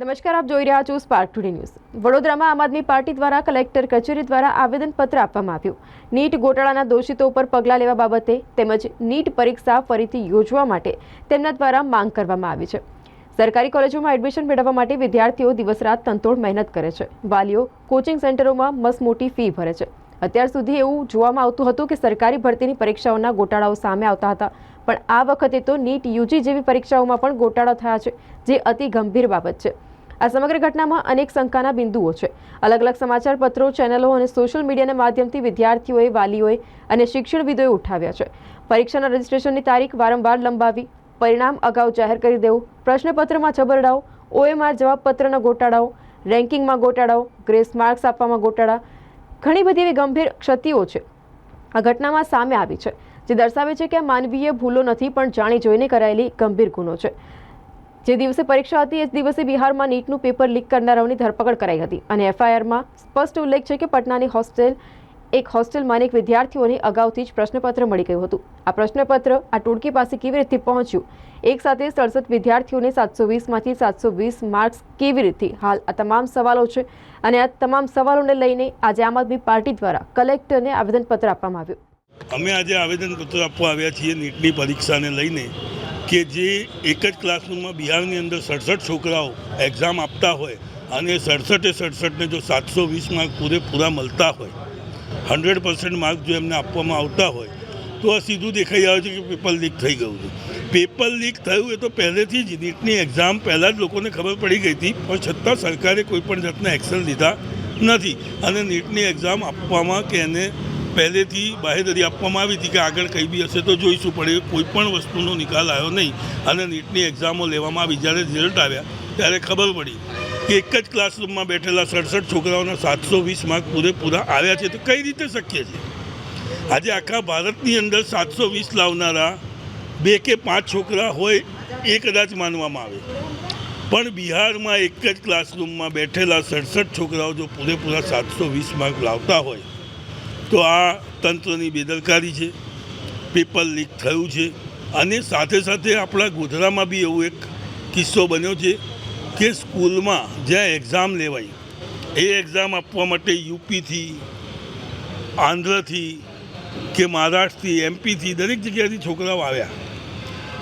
નમસ્કાર, આપ જોઈ રહ્યા છો સ્પાર્ક ટુડે ન્યૂઝ વડોદરામાં આમ આદમી પાર્ટી દ્વારા કલેક્ટર કચેરી દ્વારા આવેદનપત્ર આપવામાં આવ્યું. નીટ ગોટાળાના દોષિતો ઉપર પગલાં લેવા બાબતે તેમજ નીટ પરીક્ષા ફરીથી યોજવા માટે તેમના દ્વારા માંગ કરવામાં આવી છે. સરકારી કોલેજોમાં એડમિશન મેળવવા માટે વિદ્યાર્થીઓ દિવસ રાત તંતોડ મહેનત કરે છે. વાલીઓ કોચિંગ સેન્ટરોમાં મસમોટી ફી ભરે છે. અત્યાર સુધી એવું જોવામાં આવતું હતું કે સરકારી ભરતીની પરીક્ષાઓના ગોટાળાઓ સામે આવતા હતા. પણ આ વખતે તો નીટ યુજી જેવી પરીક્ષાઓમાં પણ ગોટાળા થયા છે, જે અતિ ગંભીર બાબત છે. આ સમગ્ર ઘટનામાં અનેક શંકાના બિંદુઓ છે. અલગ અલગ સમાચાર પત્રો ચેનલો અને સોશિયલ મીડિયાના માધ્યમથી વિદ્યાર્થીઓએ, વાલીઓએ અને શિક્ષણવિદોએ ઉઠાવ્યા છે. પરીક્ષાના રજિસ્ટ્રેશનની તારીખ વારંવાર લંબાવી, પરિણામ અગાઉ જાહેર કરી દેવું, પ્રશ્નપત્રમાં જબરડાઓ ઓએમઆર જવાબપત્રના ગોટાળાઓ, રેન્કિંગમાં ગોટાળાઓ, ગ્રેસ માર્ક્સ આપવામાં ગોટાળા ઘણી બધી એવી ગંભીર ક્ષતિઓ છે. આ ઘટનામાં સામે આવી છે, જે દર્શાવે છે કે આ માનવીય ભૂલો નથી, પણ જાણી જોઈને કરાયેલી ગંભીર ગુનો છે. જે દિવસે પરીક્ષા હતી, એ દિવસે બિહારમાં નીટનું પેપર લીક કરનારાઓની ધરપકડ કરાઈ હતી. અને એફઆઈઆરમાં સ્પષ્ટ ઉલ્લેખ છે કે પટનાની હોસ્ટેલ એક હોસ્ટેલમાં અનેક વિદ્યાર્થીઓને અગાઉથી જ પ્રશ્નપત્ર મળી ગયું હતું. આ પ્રશ્નપત્ર આ ટોળકી પાસે કેવી રીતે પહોંચ્યું? એક સાથે સડસઠ વિદ્યાર્થીઓને સાતસો વીસમાંથી સાતસો વીસ માર્ક્સ કેવી રીતે? હાલ આ તમામ સવાલો છે અને આ તમામ સવાલોને લઈને આજે આમ આદમી પાર્ટી દ્વારા કલેક્ટરને આવેદનપત્ર આપવામાં આવ્યું. અમે આજે આવેદનપત્ર આપવા આવ્યા છીએ નીટની પરીક્ષાને લઈને કે જે એક જ ક્લાસરૂમમાં બિહારની અંદર સડસઠ છોકરાઓ એક્ઝામ આપતા હોય અને સડસઠે સડસઠને જો સાતસો વીસ માર્ક પૂરેપૂરા મળતા હોય હંડ્રેડ પર્સન્ટ માર્ક જો એમને આપવામાં આવતા હોય, તો આ સીધું દેખાઈ આવે છે કે પેપર લીક થઈ ગયું છે. પેપર લીક થયું એ તો પહેલેથી જ નીટની એક્ઝામ પહેલાં જ લોકોને ખબર પડી ગઈ હતી, પણ છતાં સરકારે કોઈ પણ જાતના એક્શન લીધા નથી. અને નીટની એક્ઝામ આપવામાં કે એને પહેલેથી બાહેધરી આપવામાં આવી હતી કે આગળ કંઈ બી હશે તો જોઈશું, પણ એ કોઈ પણ વસ્તુનો નિકાલ આવ્યો નહીં. અને નીટની એક્ઝામો લેવામાં આવી, જ્યારે રિઝલ્ટ આવ્યા, ત્યારે ખબર પડી. કે એક જ ક્લાસરૂમમાં બેઠેલા સડસઠ છોકરાઓના સાતસો વીસ માર્ક પૂરેપૂરા આવ્યા છે. તો કઈ રીતે શક્ય છે? આજે આખા ભારતની અંદર સાતસો વીસ લાવનારા બે કે પાંચ છોકરા હોય એ કદાચ માનવામાં આવે. પણ બિહારમાં એક જ ક્લાસરૂમમાં બેઠેલા સડસઠ છોકરાઓ જો પૂરેપૂરા સાતસો વીસ માર્ક લાવતા હોય, તો આ તંત્રની બેદરકારી છે, પેપર લીક થયું છે. અને સાથે સાથે આપણા ગોધરામાં બી એવો એક કિસ્સો બન્યો છે. કે સ્કૂલમાં જ્યાં એક્ઝામ લેવાય એ એક્ઝામ આપવા માટે યુપીથી, આંધ્રથી કે મહારાષ્ટ્રથી, એમપીથી દરેક જગ્યાએથી છોકરાઓ આવ્યા.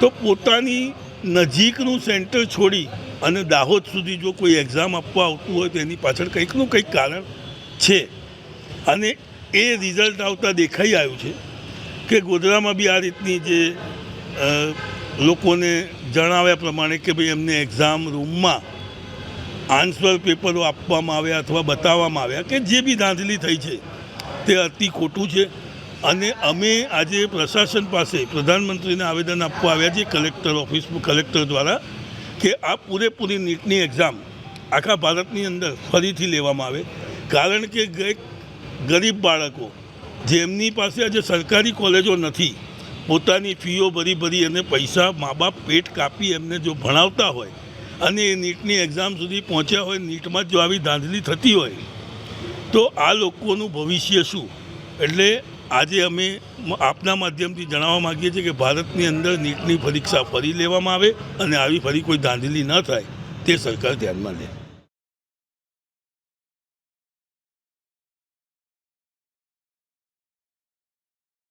તો પોતાની નજીકનું સેન્ટર છોડી અને દાહોદ સુધી જો કોઈ એક્ઝામ આપવા આવતું હોય તો એની પાછળ કંઈકનું કંઈક કારણ છે. અને એ રિઝલ્ટ આવતા દેખાઈ આવ્યું છે કે ગોધરામાં બી આ રીતની જે લોકોને જણાવ્યા પ્રમાણે કે ભાઈ, એમને એક્ઝામ રૂમમાં આન્સર પેપરો આપવામાં આવ્યા અથવા બતાવવામાં આવ્યા કે જે બી ધાંધલી થઈ છે, તે અતિ ખોટું છે. અને અમે આજે પ્રશાસન પાસે પ્રધાનમંત્રીને આવેદન આપવા આવ્યા છીએ કલેક્ટર ઓફિસ કલેક્ટર દ્વારા કે આ પૂરેપૂરી નીટની એક્ઝામ આખા ભારતની અંદર ફરીથી લેવામાં આવે. કારણ કે ગરીબ બાળકો, જેમની પાસે આજે સરકારી કોલેજો નથી પોતાની ફીઓ ભરી ભરી અને પૈસા મા બાપ પેટ કાપી એમને જો ભણાવતા હોય અને એ નીટની એક્ઝામ સુધી પહોંચ્યા હોય, નીટમાં જો આવી ધાંધલી થતી હોય, તો આ લોકોનું ભવિષ્ય શું? એટલે આજે અમે આપના માધ્યમથી જણાવવા માગીએ છીએ કે ભારતની અંદર નીટની પરીક્ષા ફરી લેવામાં આવે અને આવી ફરી કોઈ ધાંધલી ન થાય, તે સરકાર ધ્યાનમાં લે.